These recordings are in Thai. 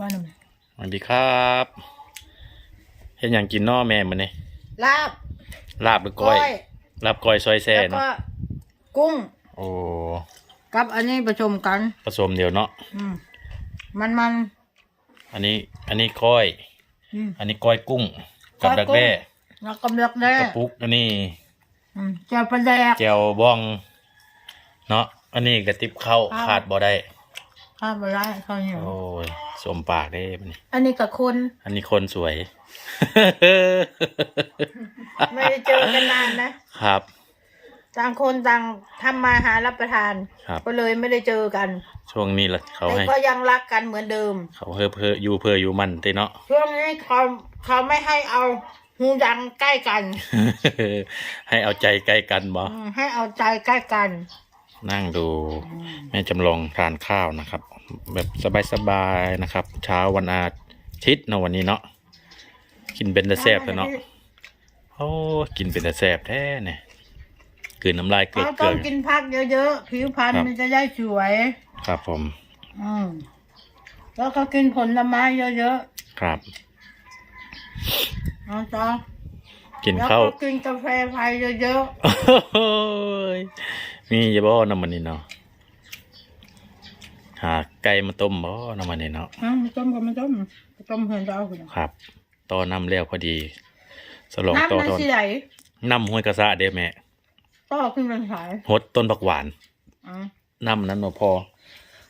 ว่าหนึ่งสวัสดีครับเห็นอย่างกินนอแม่มันนี่ลาบลาบหรือก้อย ลาบก้อยซอยแซ่แล้วเนาะก็กุ้งโอ้กับอันนี้ผสมกัน ผสมเดียวเนาะอืมมันมันอันนี้ อันนี้ก้อยอืม อันนี้ก้อยกุ้งกับก้อยดักกุ้งแด้แล้วก็เลือกได้กระปุกอันนี้อืมเจ้าปลาแดก แจ่วบ้อง เนาะอันนี้กระติบข้าวครับ ขาดบ่ได้ ข้าวปลาไหลข้าวเหนียวโอ้ย สมปากได้มันนี่อันนี้กับคน อันนี้คนสวย ไม่ได้เจอกันนานนะครับ ต่างคนต่างทำมาหารับประทาน ครับ ก็เลยไม่ได้เจอกัน ช่วงนี้ละเขาแต่ให้ ก็ยังรักกันเหมือนเดิม เขาเพื่อเพื่ออยู่เพื่ออยู่มันเต้เนาะ ช่วงนี้เขาเขาไม่ให้เอาหูดังใกล้กันให้เอาใจใกล้กันบ่อืมให้เอาใจใกล้กัน นั่งดูแม่จำลองทานข้าวนะครับ แบบสบายๆนะครับ เช้าวันอาทิตย์เนาะวันนี้เนาะกินเป็นแต่แซ่บแต่เนาะโอ้กินเป็นแต่แซ่บแท้เนี่ยกลืนน้ำลายเกลือเราเกต้ลืองอกินผักเยอะๆ ผิวพรรณครับมันจะได้สวย ครับผมอืมแล้วก็กินผลไม้เยอะครับ ๆเอาจ้ะ กินแล้วข้าวก็กินกาแฟไทยเยอะโอ้ยมีจะบ่น้ำมันนี่เนาะหาไก่มาต้มบ่น้ำมันนี่เนาะๆอืมไม่ต้มก็ไม่ต้มไม่ต้มเพื่อนจะเอาคุณครับต่อน้ำแล้วพอดี สลองต่น้ำอมันทอนสิไหลน้ำห้วยกระซะเด้แม่ต่อขึ้นเป็นสายหดต้นผักหวานอืมน้ำนั้นบ่พอ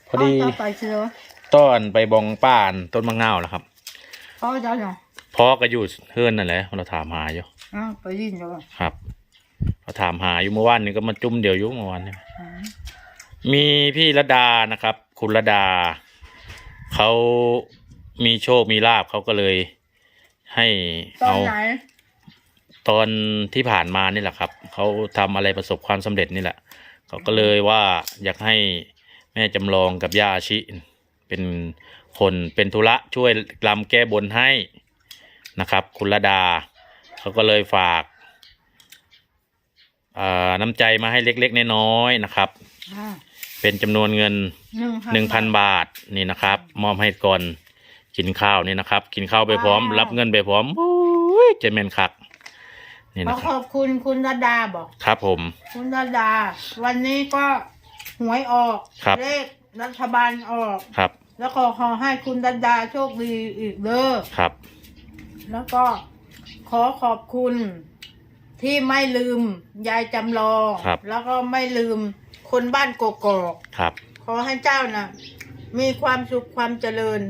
พอดีต่อไปเชื้อต้อนไปบองป้านต้นมะงาวแล้วครับพ่อจะเนาะพ่อก็อยู่เฮือนนั่นแหละเราถามหาอยู่ อ่าไปยินจะว่าครับเราถามหาอยู่เมื่อวานนี้ก็มาจุ่มเดียวอยู่เมื่อวานนี้อืมมีพี่ระดานะครับ คุณระดาเขามีโชคมีลาบเขาก็เลย ให้ตอนเอา ไหนตอนที่ผ่านมานี่แหละครับ เขาทำอะไรประสบความสำเร็จนี่แหละ เขาก็เลยว่าอยากให้แม่จำลองกับย่าอาชิ เป็นคนเป็นธุระช่วยลำแก้บนให้นะครับ คุณระดา เขาก็เลยฝากอ่าน้ำใจมาให้เล็กๆน้อยๆนะครับอ่าเป็นจำนวนเงินหนึ่งหนึ่งพันบาทนี่นะครับ มอบให้ก่อนกินข้าวนี่นะครับ กินข้าวไปพร้อม รับเงินไปพร้อมโอ้ยเจะเมนคักนี่ขอนะคขรับอบคุณคุณดาดาบอก ครับผม คุณดาดา วันนี้ก็หวยออกครับ เลขรัฐบาลออก ครับแล้วก็ขอให้คุณดาดาโชคดีอีกเด้อครับ แล้วก็ ขอขอบคุณ ที่ไม่ลืมยายจำลอง ครับ แล้วก็ไม่ลืมคนบ้านกกอกครับ ขอให้เจ้านะมีความสุขความเจริญ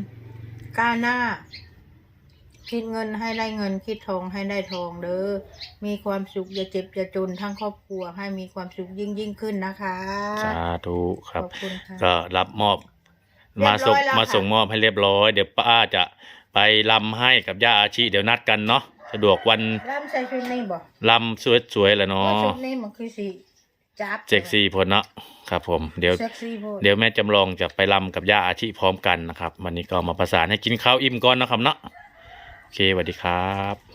ก้าวหน้า คิดเงินให้ได้เงิน คิดทองให้ได้ทองเด้อมีความสุขอย่าเจ็บอย่าจนทั้งครอบครัว ให้มีความสุขยิ่งยิ่งขึ้นนะคะสาธุครับ ขอบคุณค่ะ ก็รับมอบ เรียมาบร้ส่งอยแล้วมาค่ะส่งมอบให้เรียบร้อย เดี๋ยวป้าจะไปลำให้กับย่าอาชีเดี๋ยวนัดกันเนาะ สะดวกวันร่ำใส่ชุดนี้บ่ลำสวยๆแหละเพเนาะราะชุดนี้มันคือสีจับเซ็กซี่พลเนาะครับ ผมเดี๋ยวเซ็กซี่โพดเดี๋ยวแม่จำลองจะไปลำกับย่าอาชีพร้อมกันนะครับ วันนี้ก็มาประสานให้กินข้าวอิ่มก่อนนะครับเนาะโอเคสวัสดีครับ